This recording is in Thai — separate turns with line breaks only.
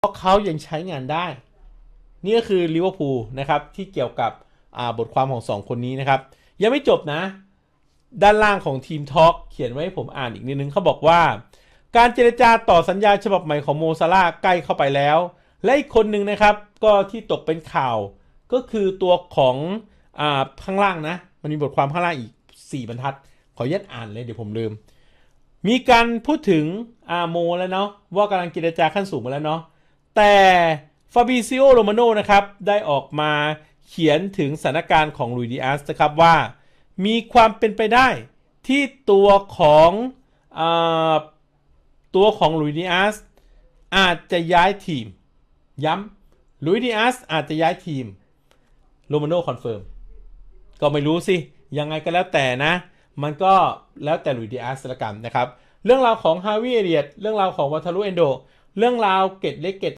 เพราะเขายังใช้งานได้ นี่ก็คือลิเวอร์พูลนะครับที่เกี่ยวกับบทความของสองคนนี้นะครับ ยังไม่จบนะ ด้านล่างของทีมทอล์กเขียนไว้ให้ผมอ่านอีกนิดนึงเขาบอกว่า การเจรจาต่อสัญญาฉบับใหม่ของโมซาลาใกล้เข้าไปแล้ว และอีกคนหนึ่งนะครับ ก็ที่ตกเป็นข่าว ก็คือตัวของอข้างล่างนะ มันมีบทความข้างล่างอีก 4 บรรทัด ขออนุญาตอ่านเลยเดี๋ยวผมลืม มีการพูดถึงอาโมแล้วเนาะว่ากำลังเจรจาขั้นสูงมาแล้วเนาะ แต่ฟาบิซิโอโรมาโนนะครับได้ออกมาเขียนถึงสถานการณ์ของลุยดิอัสนะครับว่า มีความเป็นไปได้ที่ตัวของอตัวของลุยดิอัสอาจจะย้ายทีม ย้ำลุยดิอัสอาจจะย้ายทีมโรมาโนคอนเฟิร์มก็ไม่รู้สิ ยังไงก็แล้วแต่นะ มันก็แล้วแต่ลุยดิอาสละกันนะครับ เรื่องราวของฮาวิเอเรียตเรื่องราวของวัตารุเอนโด เรื่องราวเกตเล็กเกต